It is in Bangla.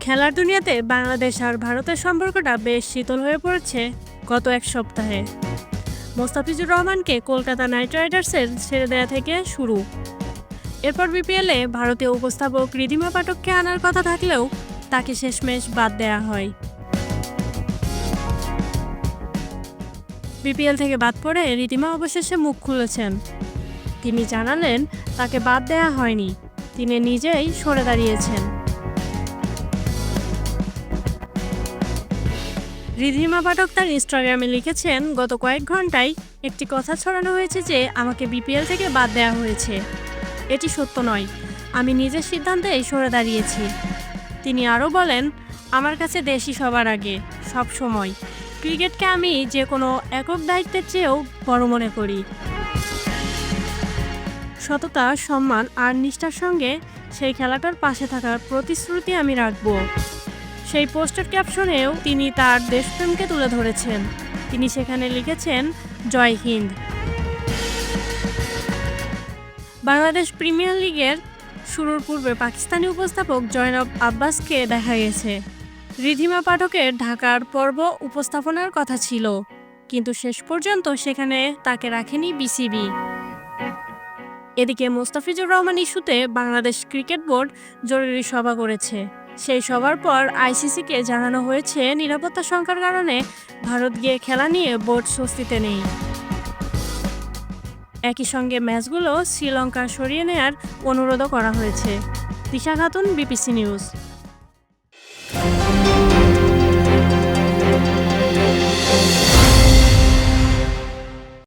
খেলার দুনিয়াতে বাংলাদেশ আর ভারতের সম্পর্কটা বেশ শীতল হয়ে পড়েছে গত এক সপ্তাহে। মোস্তাফিজুর রহমানকে কলকাতা নাইট রাইডার্সের ছেড়ে দেওয়া থেকে শুরু। এরপর বিপিএলে ভারতীয় উপস্থাপক রিধিমা পাঠককে আনার কথা থাকলেও তাকে শেষমেশ বাদ দেওয়া হয়। বিপিএল থেকে বাদ পড়ে রিধিমা অবশেষে মুখ খুলেছেন। তিনি জানালেন, তাকে বাদ দেওয়া হয়নি। তিনি নিজেই সরে দাঁড়িয়েছেন। রিধিমা পাঠক তার ইনস্টাগ্রামে লিখেছেন, গত কয়েক ঘন্টায় একটি কথা ছড়ানো হয়েছে যে আমাকে বিপিএল থেকে বাদ দেওয়া হয়েছে। এটি সত্য নয়। আমি নিজের সিদ্ধান্তে সরে দাঁড়িয়েছি। তিনি আরও বলেন, আমার কাছে দেশই সবার আগে, সব সময়। ক্রিকেটকে আমি যে কোনো একক দায়িত্বের চেয়েও বড় মনে করি। সততা, সম্মান আর নিষ্ঠার সঙ্গে সেই খেলাটার পাশে থাকার প্রতিশ্রুতি আমি রাখব। সেই পোস্টের ক্যাপশনেও তিনি তার দেশপ্রেমকে তুলে ধরেছেন। তিনি সেখানে লিখেছেন, জয় হিন্দ। বাংলাদেশ প্রিমিয়ার লিগের শুরুর পূর্বে পাকিস্তানি উপস্থাপক জয়নব আব্বাসকে দেখা গেছে। রিধিমা পাঠকের ঢাকার পর্ব উপস্থাপনার কথা ছিল, কিন্তু শেষ পর্যন্ত সেখানে তাকে রাখেনি বিসিবি। এদিকে মোস্তাফিজুর রহমান ইস্যুতে বাংলাদেশ ক্রিকেট বোর্ড জরুরি সভা করেছে। সেই সবার পর আইসিসিকে জানানো হয়েছে, নিরাপত্তা সংখ্যার কারণে ভারত গিয়ে খেলা নিয়ে বোর্ড স্বস্তিতে নেই। একই সঙ্গে ম্যাচগুলো শ্রীলঙ্কা সরিয়ে নেয়ার অনুরোধও করা হয়েছে। Disha Khatun, BBC news.